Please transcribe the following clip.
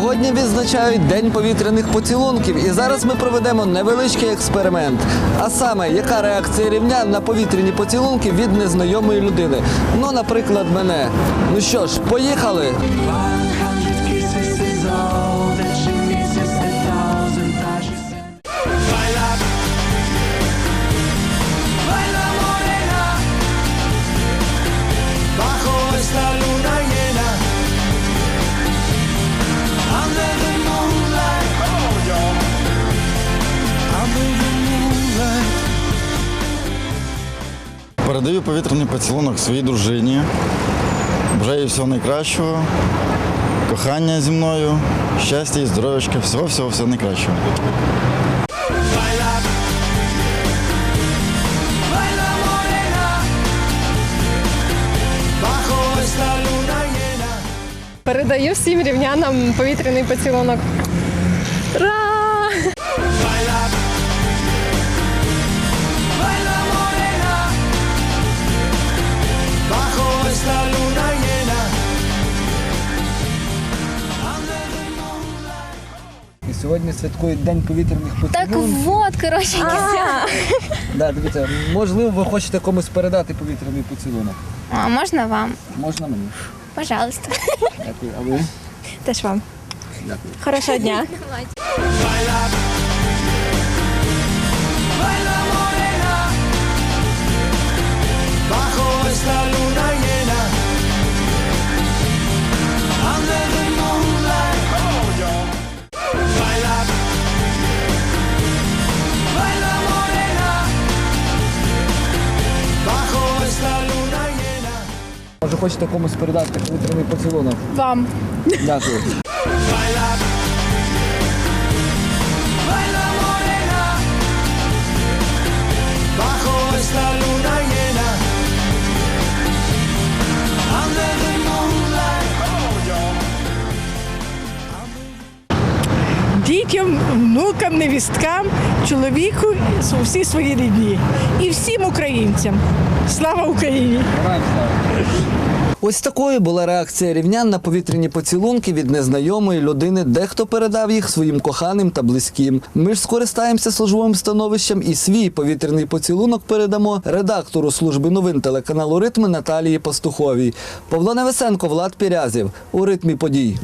Сьогодні відзначають День повітряних поцілунків, і зараз ми проведемо невеличкий експеримент. А саме, яка реакція рівнян на повітряні поцілунки від незнайомої людини? Ну, наприклад, мене. Ну що ж, поїхали! Передаю повітряний поцілунок своїй дружині. Бажаю їй всього найкращого, кохання зі мною, щастя і здоров'ячка, всього, всього, найкращого. Передаю всім рівнянам повітряний поцілунок. Ура! Сьогодні святкують День повітряних Так поцілунків. вот, коротше, Да, дивіться, можливо, ви хочете комусь передати повітряний поцілунок. а можна вам? Можна мені? Пожалуйста. Дякую. А ви? Теж вам. Дякую. Хорошого дня. Baila Може, хочете комусь передати повітряний поцілунок? Вам. Дякую. дітям, внукам, невісткам, чоловіку, всі свої рідні. І всім українцям. Слава Україні! Ось такою була реакція рівнян на повітряні поцілунки від незнайомої людини. Дехто передав їх своїм коханим та близьким. Ми ж скористаємося службовим становищем і свій повітряний поцілунок передамо редактору служби новин телеканалу Ритми Наталії Пастуховій. Павло Невесенко, Влад Пірязів у ритмі подій.